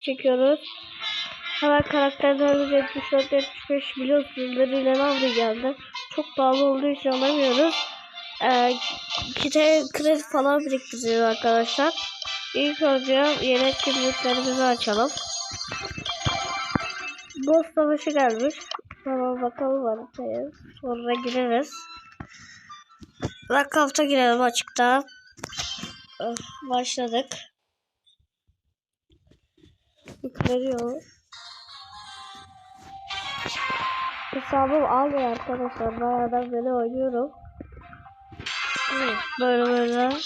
çekiyoruz. Hemen karakterlerimiz 74 75 biliyorsunuz. Leriyle Navri geldi. Çok pahalı olduğu için alamıyoruz. Ee, kite kredi falan biriktiriyor arkadaşlar. İlk önce yeni etkinliklerimizi açalım. Boss savaşı gelmiş. Tamam bakalım haritaya. Sonra gireriz. Rakamta girelim açıkta. Başladık. Yükleniyor. Hesabım almıyor arkadaşlar. Bayağıdan beri oynuyorum. Evet, Böyle böyle.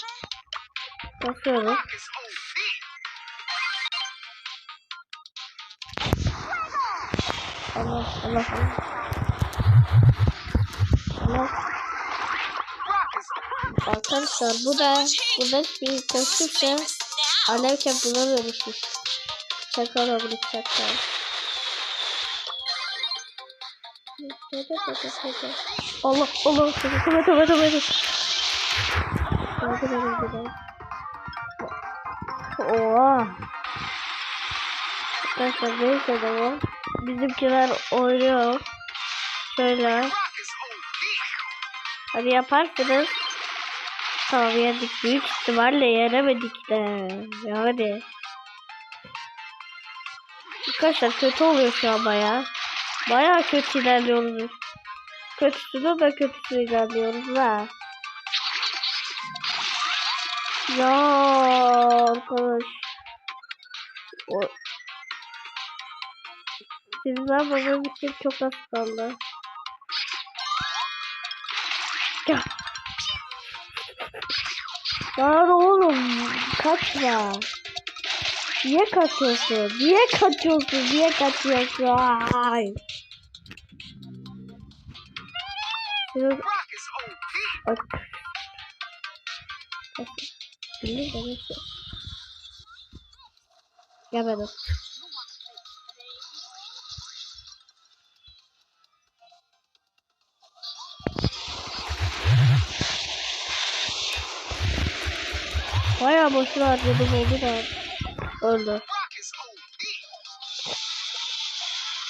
Basıyorum. Allah Allah. Allah. Arkadaşlar bu da bu da bir kostümse alevken buna dönüşmüş. Olmuş çakal. Allah Allah. Tövbe tövbe tövbe. Oha. Arkadaşlar neyse de o. Bizimkiler oynuyor. Şöyle. Hadi yaparsınız. Tamam yendik. Büyük ihtimalle yenemedik de. Ya hadi. Arkadaşlar kötü oluyor şu an baya. Baya kötü ilerliyoruz. Kötüsünü de kötüsü ilerliyoruz ha. Ya arkadaş. O... Sizden bana bir şey çok az kaldı. Ya. Lan oğlum kaçma. Niye kaçıyorsun? Niye kaçıyorsun? Niye kaçıyorsun? Ay. Bak. Bilir de neyse. Gelmedim. Bayağı boşuna harcadım oldu da öldü.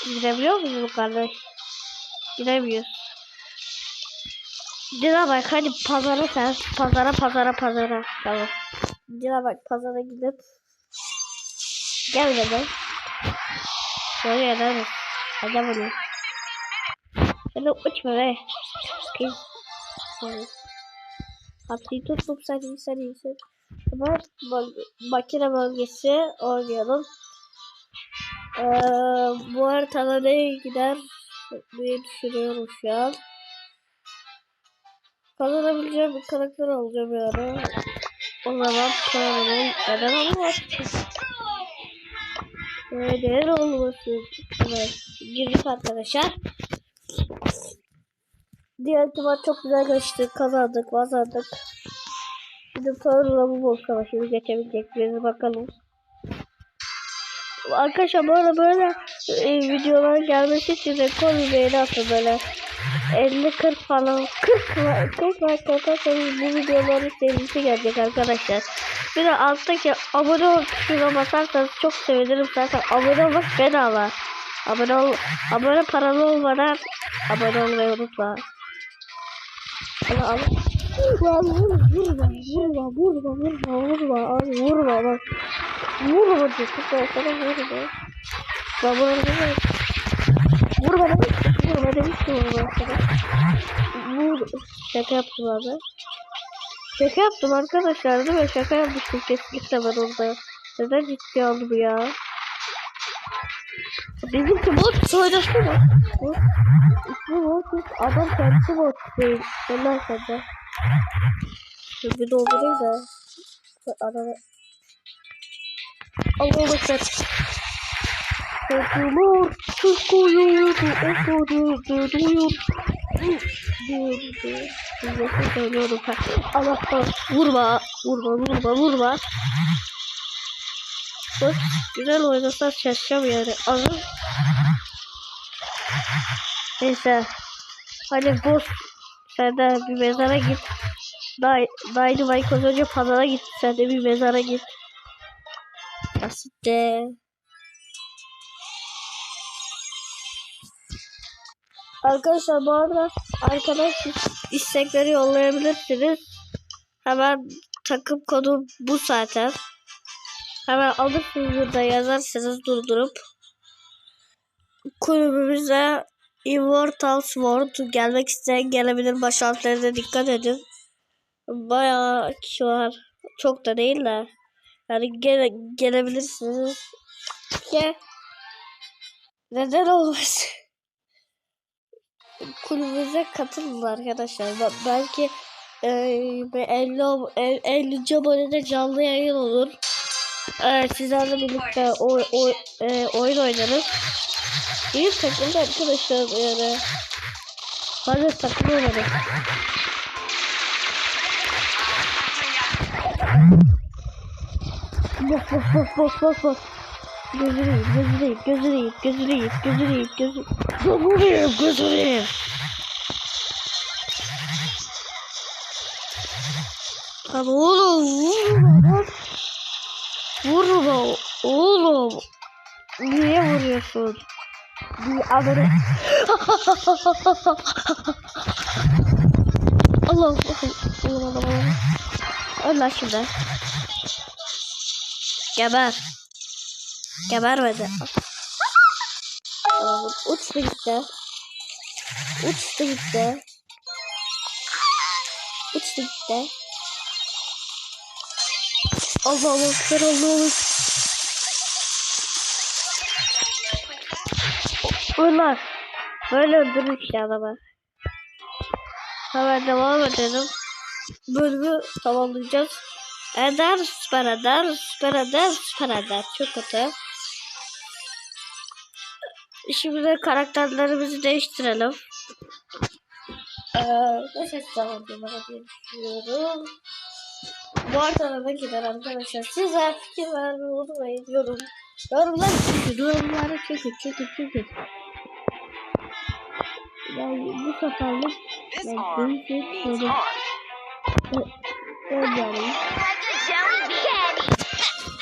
Gidebiliyor muyuz bu kardeş? Gidemiyoruz. Dina bak hadi pazara sen pazara pazara pazara tamam. Dina bak pazara gidip gel dedim. Şöyle ederiz. Hadi bunu. Hadi uçma be. Kız. Hapsiyi tutup seni seni seni. Böl makine bölgesi oynayalım. Ee, bu haritada nereye gider diye düşünüyorum şu an. Kazanabileceğim bir karakter alacağım yani. O zaman paranın neden olmaz ki? Neden olmasın? Girdik arkadaşlar. Diğer ihtimal çok güzel geçti. Kazandık, kazandık. Şimdi sonra bu boss savaşını geçebilecek bakalım. Arkadaşlar böyle böyle e, videolar gelmesi için rekor beğeni atın böyle. 50-40 falan 40 var 40 var korkarsanız bu videoların serisi gelecek arkadaşlar. Bir de alttaki abone ol tuşuna basarsanız çok sevinirim zaten abone olmak bedava. Abone ol abone paralı olmadan abone olmayı unutma. Allah Allah. Vurma vurma vurma vurma vurma vurma abi vurma bak. Vurma diyor kız sana vurma. Ben bunu vurma. Vurma demiş. Vurma demiş ki vurma sana. Vur. Şaka yaptım abi. Şaka yaptım arkadaşlar değil mi? Şaka yapmıştım kesinlikle ben orada. Neden ciddi aldı bu ya? Bizimki bot oynasana. Bot. İsmi bot. Adam kendisi bot değil. Onlar sende. Bir doldurayım da. Allah bakar. Kokular kız koyuyordu. O koyuyordu. Duyuyor. Nasıl söylüyorum ben. Allah Allah. Vurma. Vurma. Vurma. Vurma. Bak güzel oynasan şaşacağım yani. Ama Neyse. Hadi boss sen de bir mezara git. Dynamite az önce pazara git. Sen de bir mezara git. Basit de. Arkadaşlar bu arada arkadaş istekleri yollayabilirsiniz. Hemen takım kodu bu zaten. Hemen alıp burada yazarsanız durdurup kulübümüze Immortal Sword gelmek isteyen gelebilir. Baş harflerine dikkat edin. Bayağı kişi var. Çok da değil de. Yani gele, gelebilirsiniz. Ki neden olmasın? kulübümüze katılın arkadaşlar. Be- Belki e, bir 50, ab- el- 50 abonede canlı yayın olur. E, sizlerle birlikte oy, oy, e, oyun oynarız. İyi takımda arkadaşlar yani. Takım oynarız. Bos bos bos bos bos bos. Gözünü yiyeyim, gözünü yiyeyim, gözünü yiyeyim, gözünü yiyeyim, gözünü yiyeyim, gözünü Gözünü yiyeyim, gözünü yiyeyim. Lan oğlum vurma lan. Vurma oğlum. Niye vuruyorsun? Bir adını... Allah Allah. Allah Allah Allah. Şimdi. Geber. Gebermedi. Tamam, uçtu gitti. Uçtu gitti. Uçtu gitti. Allah Allah kör Allah Bunlar böyle öldürür işte adamı. Hemen devam edelim. Bölümü tamamlayacağız. Eder, süper eder, süper eder, süper eder. Çok kötü. Şimdi de karakterlerimizi değiştirelim. Ee, ne ses tamamlayalım diye düşünüyorum. Bu arada da gider arkadaşlar. Sizler fikir vermeyi unutmayın. Yorum. Yorumlar çünkü. Yorumları çekin çekin çekin. Yani bu seferlik means böyle hard. oynayalım.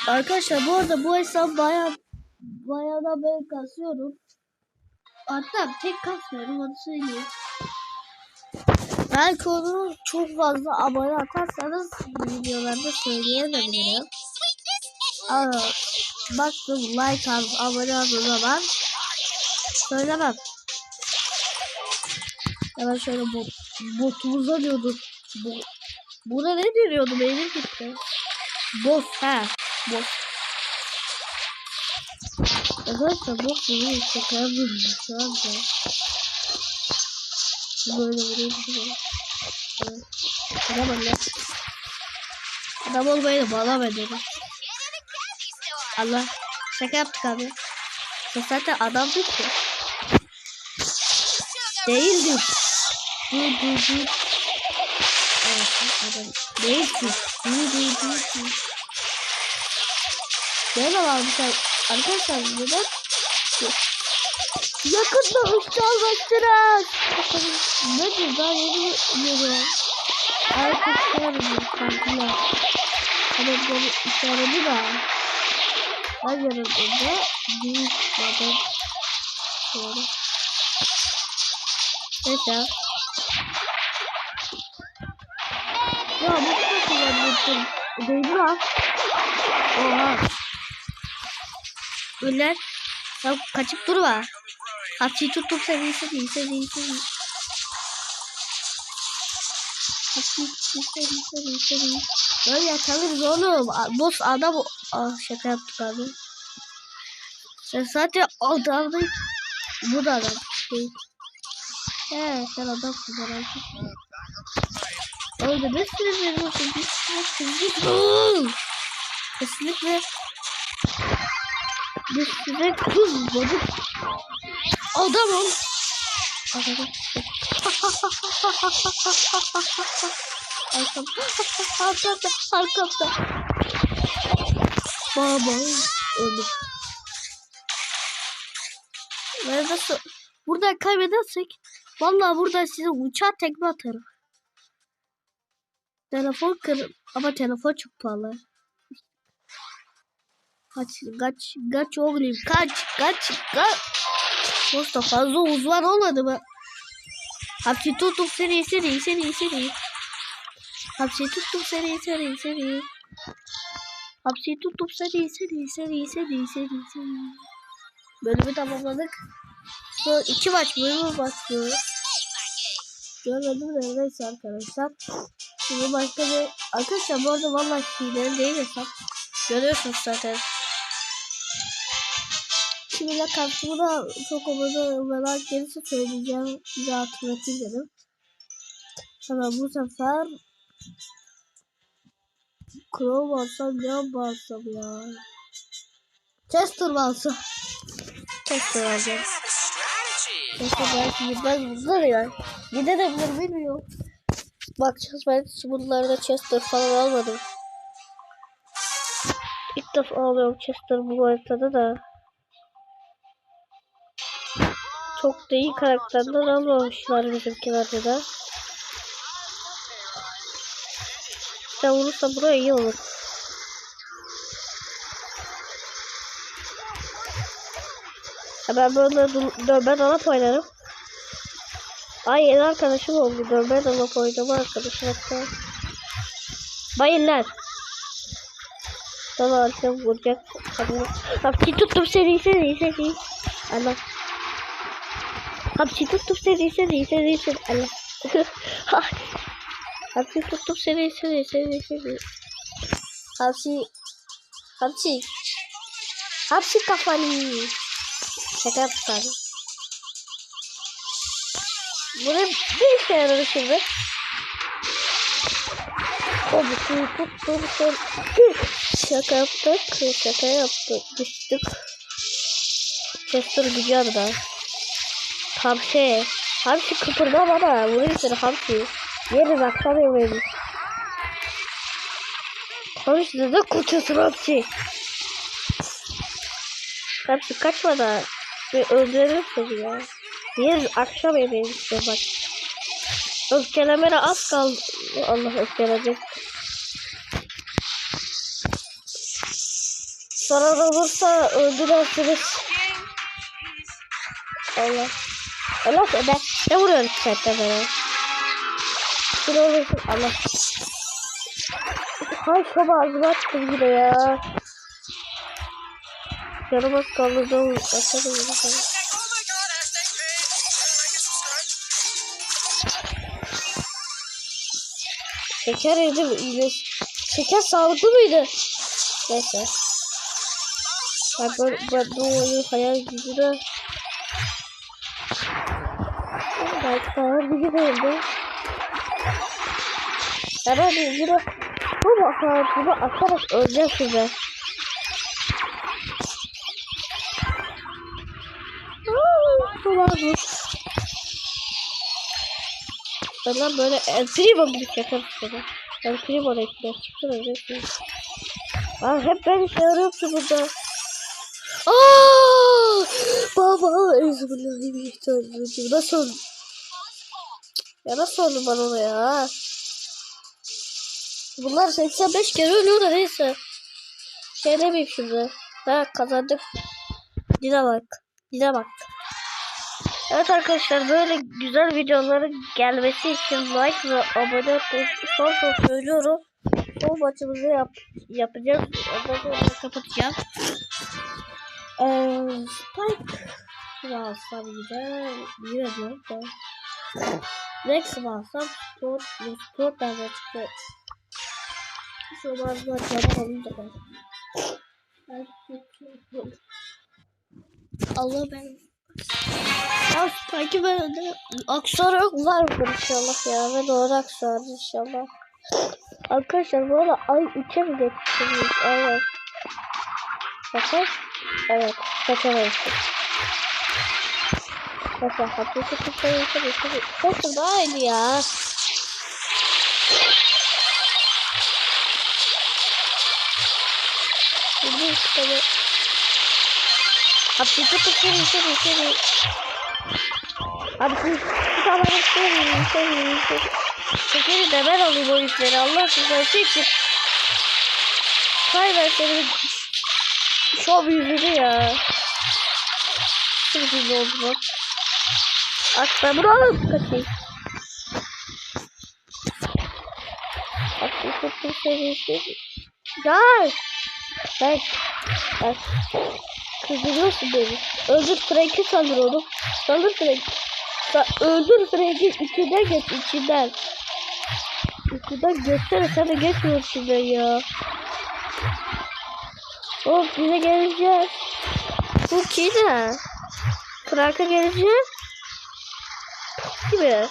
Arkadaşlar bu arada bu hesap baya baya da ben kasıyorum. Hatta tek kasmıyorum onu söyleyeyim. Belki onu çok fazla abone atarsanız videolarda söyleyemedim. Ama baktım like az abone az o zaman söylemem. Hemen şöyle bot, botumuza diyorduk. Bu, buna ne deniyordu benim gitti. Boss ha. Boss. Arkadaşlar boss bunu şaka yapıyorum şu anda. Böyle vurayım şöyle. Evet. Adam lan. Adam olmayı da bana ederim. Allah. Şaka yaptık abi. Ya zaten adamdık ki. Değildik. Dur dur dur. Evet. Değildik. Dur dur dur dur. Böyle varmışlar. Arkadaşlar neden? Yakında ışığa Nedir daha yeni görüyorum. Arkadaşlar bu kankiler. Hani böyle işareti var. Ben yanımda büyük madem. Doğru. Neyse. Değil lan. Oha. Öller. Ya kaçıp durma. Hapçıyı tuttum sen iyisin iyisin iyisin. Hapçıyı tuttum sen iyisin iyisin iyisin. Böyle yakalırız oğlum. Boss adam. Ah şaka yaptık abi. Sen zaten adam değil. Bu da adam değil. He sen adamsın herhalde. Öyle ne sinirleniyorsun? Bir sinirleniyorsun. Kesinlikle. Bir size kızmadım. Adam ol. Adam. Arkamda. Arkamda. Arkamda. Baba. Öldüm. Ben nasıl? Buradan kaybedersek vallahi buradan size uçağa tekme atarım. Telefon kır ama telefon çok pahalı. Kaç kaç kaç oğlum kaç kaç kaç. Posta fazla uzman olmadı mı? Hapsi tuttum seni seni seni seni. Hapsi tuttum seni seni seni. Hapsi tuttum seni seni seni seni seni seni. Bölümü tamamladık. Son iki maç maç mı? Görmedim de neyse arkadaşlar. Şimdi başka bir... Arkadaşlar bu arada vallahi hilerim değil hesap. Görüyorsunuz zaten. Şimdi de karşımda çok olmadı merak gelirse söyleyeceğim. Size hatırlatayım dedim. Ama bu sefer Crow alsam ne alsam ya? Chester alsam? Chester alacağım. Chester belki gitmez bunlar ya. Gider de bunları bilmiyorum. Bakacağız ben bunlarda Chester falan almadım. İlk defa alıyorum Chester bu haritada da. Çok da iyi karakterler almamışlar bizimkilerde de. İşte vurursa buraya iyi olur. Ya ben böyle dö- dönme dolap oynarım. Ay yeni arkadaşım oldu. Dönme dolap oynama arkadaşım hatta. Bayın lan. Tamam arkam vuracak. Hapsi tuttum seni seni seni. Allah. Hapsi tuttum seni seni seni seni. Allah. Hapsi tuttum seni seni seni seni. Hapsi. Hapsi. Hapsi kafanı. Şaka yaptık abi. Bu ne bir işe yaradı şimdi. O bu suyu tuttum. Şaka yaptık. Şaka yaptık. Düştük. Chester gücü adı Hamsi. Hamsi kıpırdama da. Vurayım seni Hamsi. Yeri baksana yemeğini. Hamsi ne kurtuyorsun Hamsi? Hamsi kaçma da. Bir öldürelim seni ya. Yer akşam yemeğini işte bak. Öfkelemene az kaldı. Allah öfkelenecek. Sonra da olursa öldürersiniz. Allah. Allah ben ne vuruyorum chatte bana. Şunu olursun Allah. Hay şoba ağzıma attım yine ya. Yaramaz kaldı da Açalım yine Şeker yedim iyileş. Şeker sağlıklı mıydı? Neyse. Ben, ben, ben bu oyunu hayal gücüne Belki daha gücü değildi. Herhalde yine bu makarasını atarak öleceğim size. Aaa, Kulağım. Bana böyle El Primo gibi çakar sana. El Primo renkler çıktı Aa, hep ben işe yarıyorsun burada. Aa! Baba Bismillahirrahmanirrahim. Nasıl? Ya nasıl oldu bana onu ya? Bunlar 85 kere ölüyor da neyse. Şey demeyeyim şimdi. Ha kazandık. Dine bak. Evet arkadaşlar böyle güzel videoların gelmesi için like ve abone olmayı son son söylüyorum. Son maçımızı yap yapacağız. Ondan sonra kapatacağım. Ee, Spike alsam yine yine diyorum da. Rex alsam Sport Sport nerede çıktı? Şu bazı açıdan alayım da ben. Allah ben Spike'ı ben de Aksar yok var inşallah ya ve doğru aksar inşallah. Arkadaşlar bu arada ay 3'e mi geçtiniz? Evet. Bakın. Evet. Kaçamayız. Mesela tutmayı tabii Çok daha iyiydi ya. Şimdi işte Abi çok isterim isterim isterim. Abi siz kitaları isterim isterim isterim. Şekeri de ben alayım o ipleri Allah size çekip. Kay versene şov yüzünü ya. Çok iyi oldu bu. Atla bunu alıp kaçayım. Atla çok seviyesiz. Şey şey Gel. Gel. Gel. Kızdırıyorsun beni. Öldür Frank'i saldır onu. Saldır Frank. Sa öldür Frank'i içinden geç içinden. İçinden geçsene sen de geçmiyorsun içinden ya. Hop bize geleceğiz. Bu ki ne? Frank'a geleceğiz. Gibi.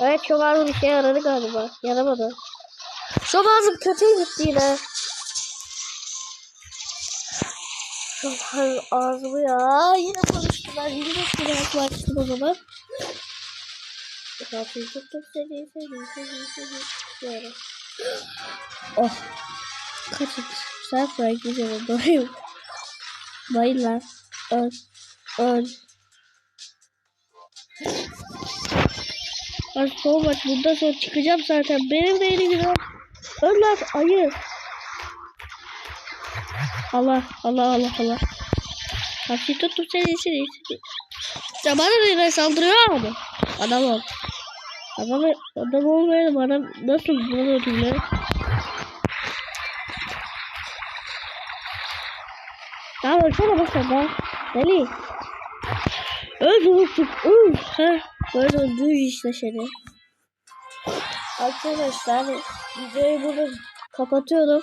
Evet ağır bir şey yaradı galiba. Yaramadı. Çok ağzım kötüye gitti yine. Çok ağır ağzımı ya. Yine konuştular. Yine de yaklaştım o zaman. Zaten tuttum seni seni seni seni. Böyle. Oh. Kaçın. Sen Frank güzel doyum. Bayıl lan. Öl. Öl. Ben son bundan sonra çıkacağım zaten. Benim de yeni günüm. Öl lan ayı. Allah Allah Allah Allah. Hapsi tuttum seni seni. Ya bana yine saldırıyor ama. Adam ol. Adam, adam olmayan bana nasıl bana ödüller? Ya ölsene bak sen be. Deli. Öl unuttuk. Öl. Heh. Böyle öldü işte seni. Arkadaşlar videoyu burada kapatıyorum.